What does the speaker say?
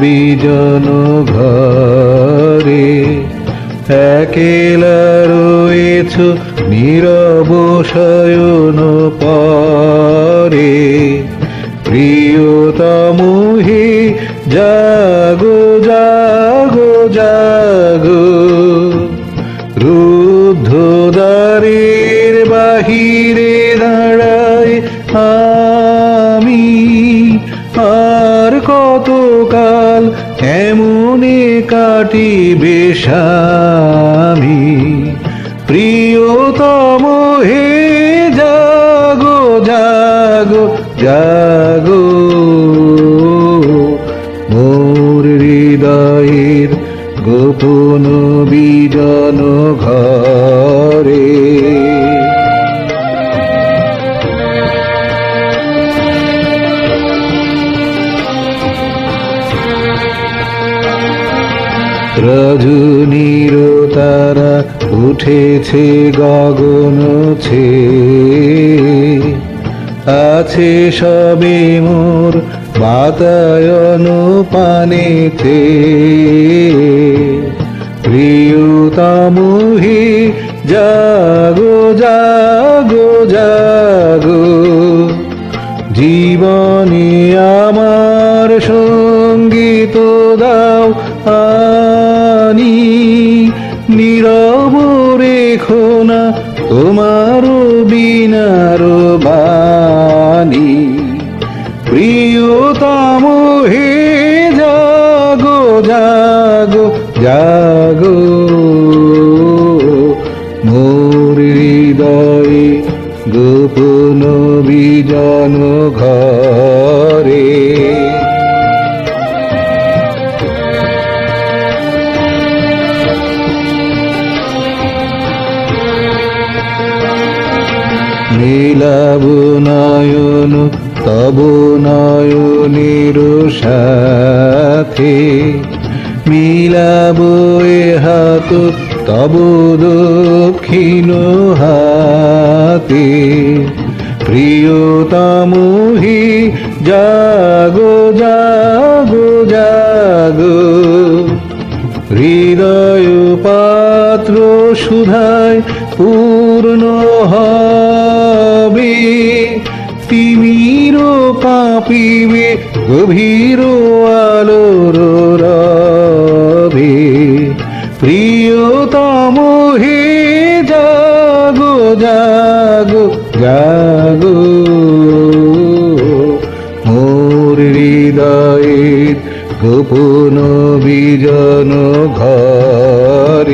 বিজন ঘরে একেলা রয়েছ নীরব শয়ন পরে। হে জাগো জাগো জাগো। রুদ্ধ দ্বারের বাহিরে আর কতকাল এমনে কাটিবে স্বামী? প্রিয়তম হে জাগো জাগো জাগো। মোর হৃদয়ের গোপন বিজন ঘরে। রজনীর তারা উঠেছে গগন ছে আছে সবে মোর বাতায়ন পানেতে। প্রিয়তম হি জাগো জাগো জাগো। জীবনে আনি নীরব রেখো না তোমার বিনার বাণী। প্রিয়তম হে জাগো জাগো জাগো। মোর হৃদয়ে গোপন বিজন ঘরে নীলাব নয়ন তব নয়নের সাথে মিলাব হাত, তব দক্ষিণ হাতে। প্রিয়তম হি জাগো জাগো জাগো। হৃদয় পাত্র সুধায় পূর্ণ হবে কাঁপিবে গভীর আলোর রবে। প্রিয়তম হে জাগো জাগো জাগো। মোর হৃদয়ের গোপন বিজন ঘর।